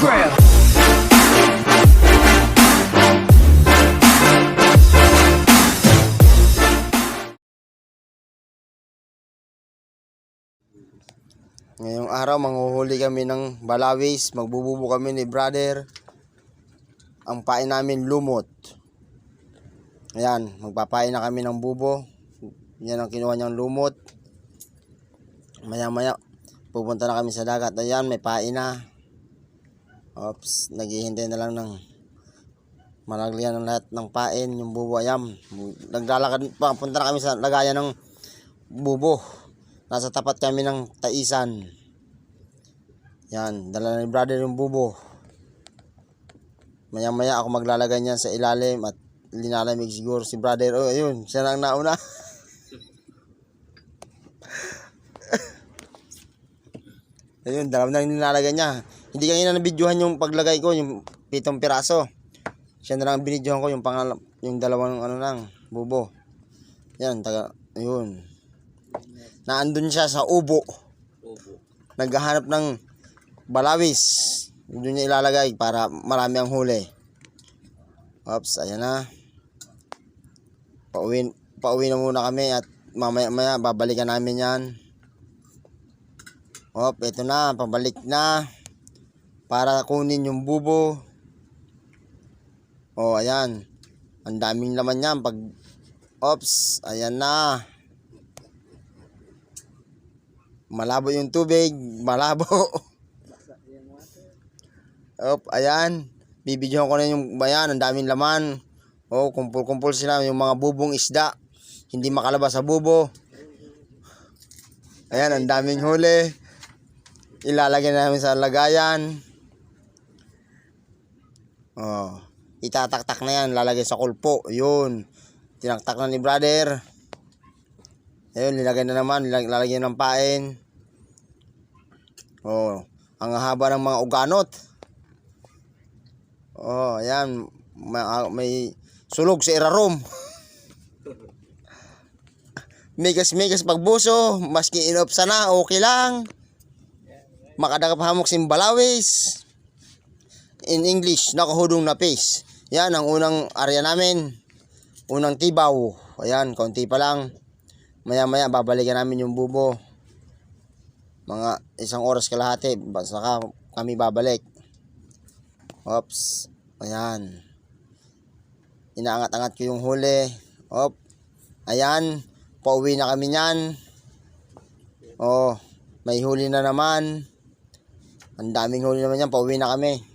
Grill. Ngayong araw, manghuhuli kami ng balawis. Magbububo kami ni brother. Ang pain namin lumot. Ayan, magpapain na kami ng bubo. Yan ang kinuha niyang lumot. Maya maya, pupunta na kami sa dagat. Ayan, may pain na. Ops, naghihintay na lang ng malaglian ng lahat ng pain, yung bubo. Ayan, naglalakad pa, punta na kami sa lagayan ng bubo. Nasa tapat kami ng taisan. Yan, dala ni brother yung bubo. Maya maya ako maglalagay niyan sa ilalim at linalamig siguro si brother. Oh, ayun, siya na ang nauna. ayun, dalawa na rin nilalagay niya. Hindi kanina nabidyohan yung paglagay ko, yung pitong piraso. Siya na lang binidyohan ko yung pangal yung dalawang ano lang, bubo. Yan, taga, ayun. Naandun siya sa ubo. Naghahanap ng balawis. Doon niya ilalagay para marami ang huli. Oops, ayan na. Pauwi, pauwi na muna kami at mamaya maya babalikan namin yan. Op, ito na, pabalik na. Para kunin yung bubo. Oh, ayan. Ang daming laman yan. Pag, ops, ayan na. Malabo yung tubig, malabo. Op, ayan. Bibidyohan ko na yung bayan, ang daming laman. Oh, kumpul-kumpul sila yung mga bubong isda. Hindi makalabas sa bubo. Ayan, ang daming huli. Ilalagay namin sa lagayan. Oh, itataktak na yan, lalagay sa kulpo. Yun. Tinaktak na ni brother. Ayun, nilagay na naman, lalagyan ng pain. Oh, ang haba ng mga uganot. Oh, ayan, may, ah, may sulog sa irarom. Megas-megas pagbuso, maski inop sana, okay lang. Makadagap hamok simbalawis. In English, nakahudong na face. Yan ang unang area namin. Unang tibaw. Ayan, konti pa lang. Maya maya babalikan namin yung bubo. Mga isang oras kalahati. Saka kami babalik. Ops. Ayan. Inaangat-angat ko yung huli. Op. Ayan. Pauwi na kami niyan. Oh. May huli na naman. Ang daming huli naman yan. Pauwi na kami.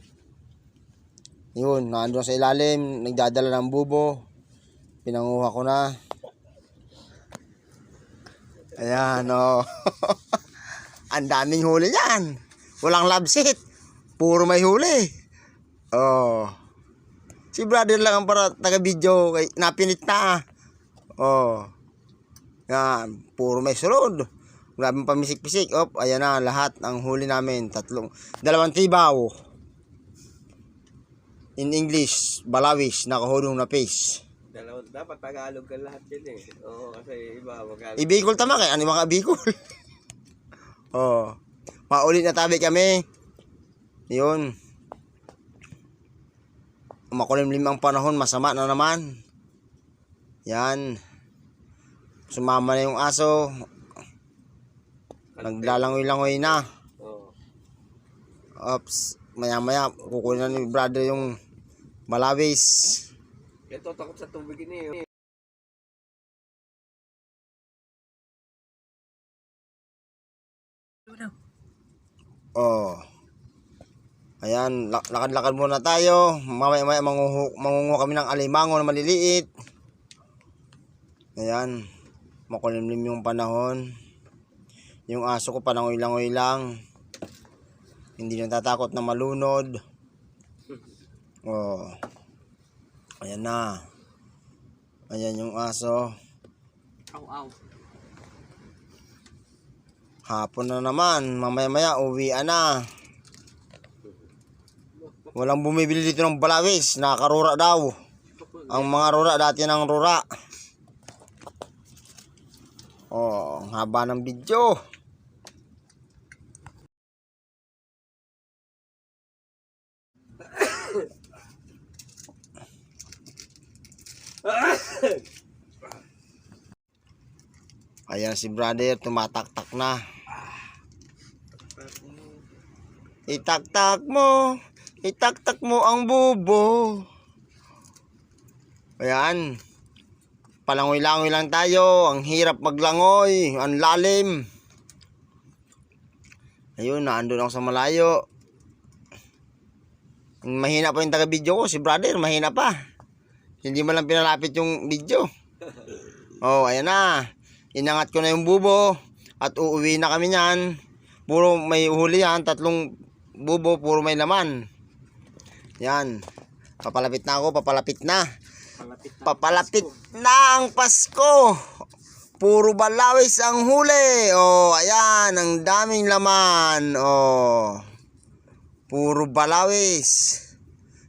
Yun. Nandun sa ilalim. Nagdadala ng bubo. Pinanguha ko na. Ayan, oh. Ang daming huli yan. Walang seat. Puro may huli. Oh. Si brother lang ang para taga-video napinit na. Oh. Yan, puro may sunod. Grabing pamisik-pisik. Op, ayan na lahat ang huli namin. Tatlong, dalawang tibaw. In English, balawis, nakahulong na face. Dalawa, dapat Tagalog ka lahat yun eh. Oo, kasi iba magkano. Ibigol tama kay ano mga bigol. oh. Paulit na tabi kami. Yun. Makulimlim ang panahon, masama na naman. Yan. Sumama na yung aso. Naglalangoy-langoy na. Ops. Maya-maya, kukunin na ni brother yung malawis. Ito, takot sa tubig ini. eh. Oh. Ayan, lak- lakad-lakad muna tayo. Mamaya-maya mangungu, mangungu kami ng alimango na maliliit. Ayan. Makulimlim yung panahon. Yung aso ko panangoy-langoy lang. Hindi natatakot na malunod. Oh. Ayan na. Ayan yung aso. Aw, aw. Hapon na naman. Mamaya-maya uwi na. Walang bumibili dito ng balawis. Nakakarura daw. Ang mga rura dati ng rura. Oh, ang haba ng video. Ayan si brother, tumataktak na. Itaktak mo, itaktak mo ang bubo. Ayan. Palangoy-langoy lang tayo. Ang hirap maglangoy. Ang lalim. Ayun, naandun ako sa malayo. Mahina pa yung taga-video ko. Si brother, mahina pa. Hindi mo lang pinalapit yung video. Oh, ayan na. Inangat ko na yung bubo. At uuwi na kami niyan. Puro may huli yan. Tatlong bubo, puro may laman. Yan. Papalapit na ako, papalapit na. Palapit na. Papalapit na ang Pasko. Puro balawis ang huli. Oh, ayan, ang daming laman. Oh. Puro balawis.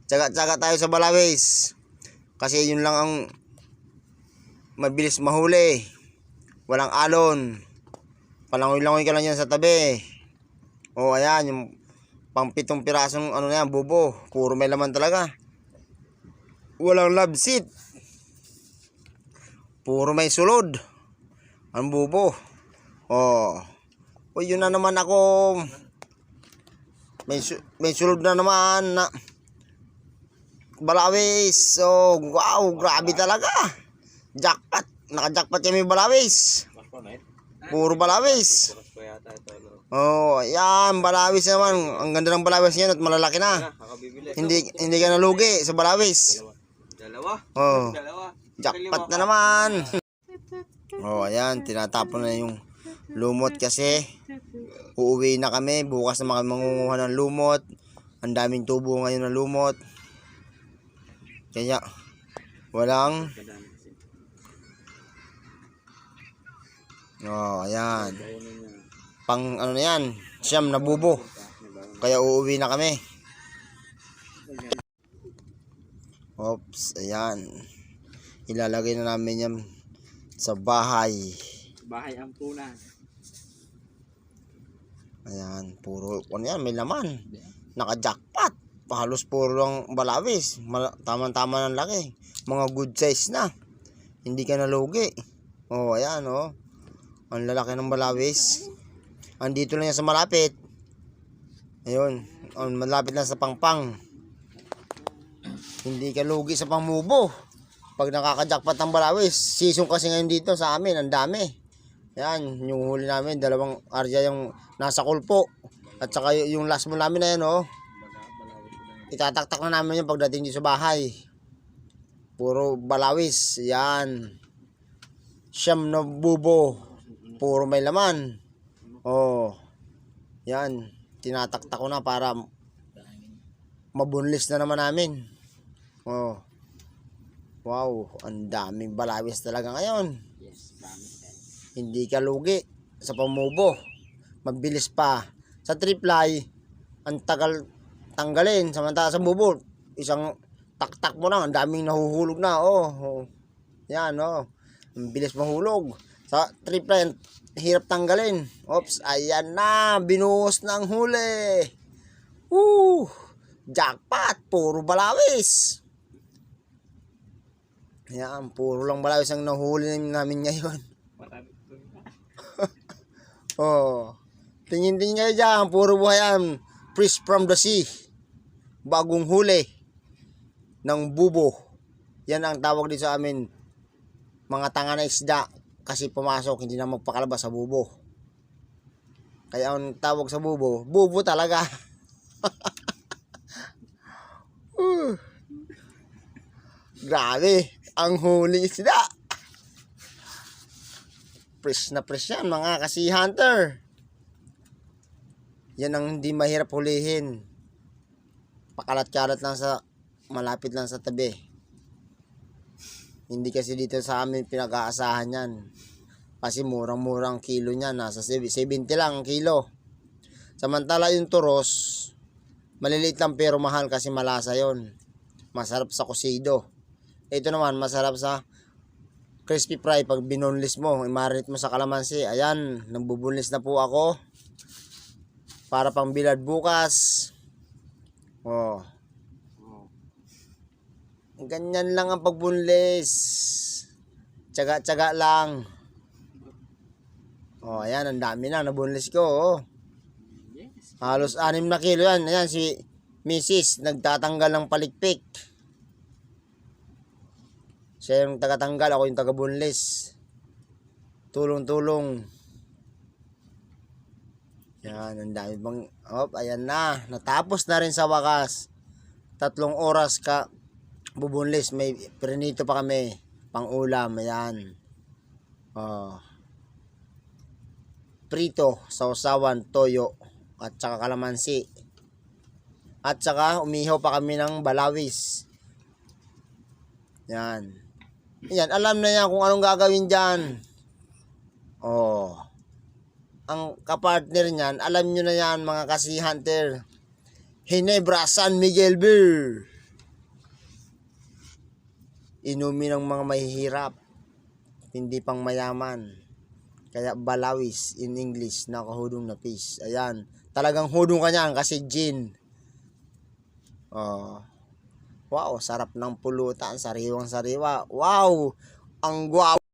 Tsaga-tsaga tayo sa balawis. Kasi yun lang ang mabilis mahuli. Walang alon. Palangoy-langoy ka lang yan sa tabi. Oh, ayan, yung pang pitong pirasong ano na yan, bubo. Puro may laman talaga. Walang love seat. Puro may sulod. Ang bubo. Oh. O yun na naman ako. May, may sulod na naman na balawis. So, wow, grabe talaga. Jackpot. Naka-jackpot kami balawis. Puro balawis. Oh, yan, balawis naman. Ang ganda ng balawis niyan at malalaki na. Hindi hindi ka nalugi sa balawis. Dalawa. Oh. Dalawa. Jackpot na naman. Oh, ayan, tinatapon na yung lumot kasi. Uuwi na kami, bukas na kami mangunguha ng lumot. Ang daming tubo ngayon ng lumot. Kaya, walang, oh, ayan. Pang, ano na yan, siyam na bubo. Kaya uuwi na kami. Oops, ayan. Ilalagay na namin yan sa bahay. Bahay ang punan. Ayan, puro, ano yan, may laman. Naka-jackpot. Halos puro lang balawis. Tama-tama ng laki. Mga good size na. Hindi ka nalugi. Oh, ayan, oh. Ang lalaki ng balawis. Andito lang yan sa malapit. Ayun. Ang malapit lang sa pangpang. Hindi ka lugi sa pangmubo. Pag nakaka-jackpot ng balawis. Season kasi ngayon dito sa amin. Ang dami. Yan, yung huli namin, dalawang arya yung nasa kulpo. At saka yung last mo namin na yan, oh. Itataktak na namin yung pagdating dito sa bahay. Puro balawis. Yan. Siyam na bubo. Puro may laman. Oh. Yan. Tinataktak ko na para mabunlis na naman namin. Oh. Wow, ang daming balawis talaga ngayon. Hindi ka lugi sa pamubo. Mabilis pa. Sa triply, ang tagal tanggalin. Samantala sa bubo, isang taktak mo lang, ang daming nahuhulog na. Oh, oh. Yan, oh. Ang bilis mahulog. Sa triply, ang hirap tanggalin. Oops, ayan na. Binuhos na huli. Woo! Jackpot! Puro balawis. Yan, puro lang balawis ang nahuli namin ngayon. Oh. Tingin-tingin kayo dyan. Puro buhay yan. Fish from the sea. Bagong huli. Ng bubo. Yan ang tawag dito sa amin. Mga tanga na isda. Kasi pumasok, hindi na magpakalabas sa bubo. Kaya ang tawag sa bubo, bubo talaga. Uh. Grabe. Ang huli isda. Fresh na fresh yan mga kasi hunter. Yan ang hindi mahirap hulihin. Pakalat-kalat lang sa malapit lang sa tabi. Hindi kasi dito sa amin pinag-aasahan yan. Kasi murang-murang kilo niya. Nasa 70 lang ang kilo. Samantala yung turos, maliliit lang pero mahal kasi malasa yon. Masarap sa kusido. Ito naman, masarap sa crispy fry pag binoneless mo, imarinate mo sa kalamansi. Ayan, nambubunlis na po ako. Para pang bilad bukas. Oh. Oh. Ganyan lang ang pagbunlis. Tsaga-tsaga lang. Oh, ayan, ang dami na. Nabunlis ko, oh. Yes. Halos anim na kilo yan. Ayan, si Mrs. nagtatanggal ng palikpik. Siya yung tagatanggal, ako yung taga-bunlis. Tulong-tulong. Yan, ang dami bang... Op, ayan na. Natapos na rin sa wakas. Tatlong oras ka bubunlis. May prinito pa kami. Pang ulam, ayan. Oh. Prito, sausawan, toyo, at saka kalamansi. At saka umihaw pa kami ng balawis. Yan. Yan, alam na yan kung anong gagawin dyan. Oh. Ang kapartner niyan, alam nyo na yan mga kasi hunter. Hinebra San Miguel Beer. Inumin ng mga mahihirap. Hindi pang mayaman. Kaya balawis in English, nakahudong na fish. Ayan. Talagang hudong ka niyan kasi gin. Oh. Wow, sarap ng pulutan. Sariwang sariwa. Wow! Ang guwapo.